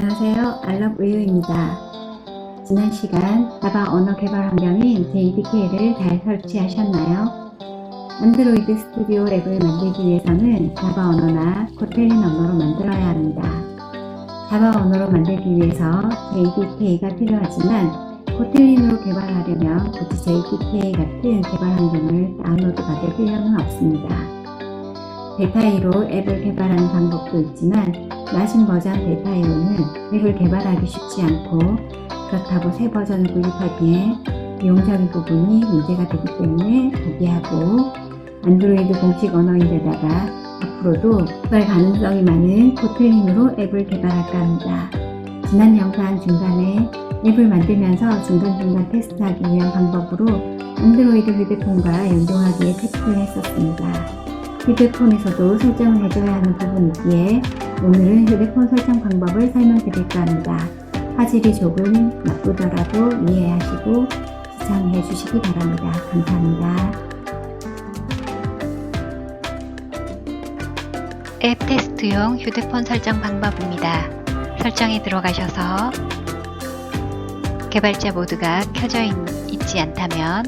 안녕하세요. 알럽우유입니다. 지난 시간 자바 언어 개발 환경인 JDK를 잘 설치하셨나요? 안드로이드 스튜디오 앱을 만들기 위해서는 자바 언어나 코텔린 언어로 만들어야 합니다. 자바 언어로 만들기 위해서 JDK가 필요하지만 코텔린으로 개발하려면 굳이 JDK 같은 개발 환경을 다운로드 받을 필요는 없습니다. 데타이로 앱을 개발하는 방법도 있지만 낮은 버전 데타이로는 앱을 개발하기 쉽지 않고 그렇다고 새 버전을 구입하기에 비용적인 부분이 문제가 되기 때문에 포기하고 안드로이드 공식 언어인데다가 앞으로도 개발 가능성이 많은 코틀린으로 앱을 개발할까 합니다. 지난 영상 중간에 앱을 만들면서 중간중간 테스트하기 위한 방법으로 안드로이드 휴대폰과 연동하기에 체크를 했었습니다. 휴대폰에서도 설정을 해줘야 하는 부분이기에 오늘은 휴대폰 설정 방법을 설명드릴까 합니다. 화질이 조금 나쁘더라도 이해하시고 시청해 주시기 바랍니다. 감사합니다. 앱 테스트용 휴대폰 설정 방법입니다. 설정에 들어가셔서 개발자 모드가 켜져 있, 있지 않다면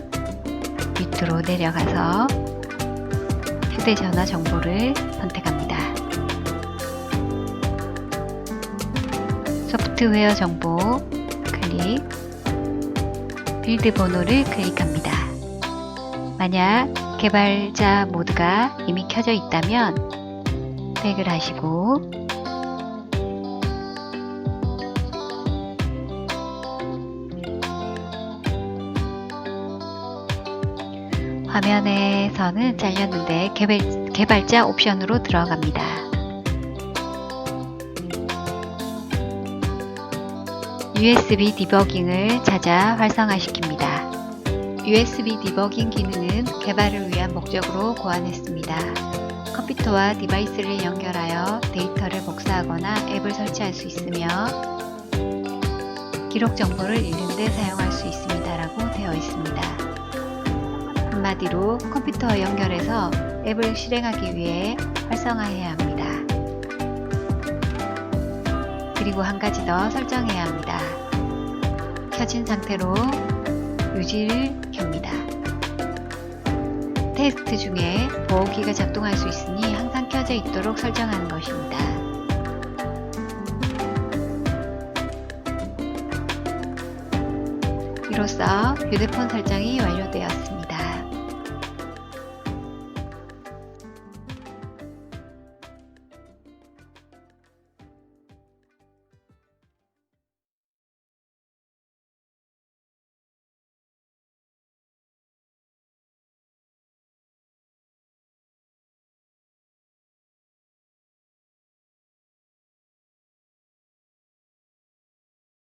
밑으로 내려가서 휴대전화 정보를 선택합니다. 소프트웨어 정보 클릭 빌드 번호를 클릭합니다. 만약 개발자 모드가 이미 켜져 있다면 획을 하시고 화면에서는 잘렸는데 개발, 개발자 옵션으로 들어갑니다. USB 디버깅을 찾아 활성화시킵니다. USB 디버깅 기능은 개발을 위한 목적으로 고안했습니다. 컴퓨터와 디바이스를 연결하여 데이터를 복사하거나 앱을 설치할 수 있으며 기록 정보를 읽는 데 사용할 수 있습니다라고. 한마디로 컴퓨터와 연결해서 앱을 실행하기 위해 활성화해야 합니다. 그리고 한 가지 더 설정해야 합니다. 켜진 상태로 유지를 켭니다. 테스트 중에 보호기가 작동할 수 있으니 항상 켜져 있도록 설정하는 것입니다. 이로써 휴대폰 설정이 완료되었습니다.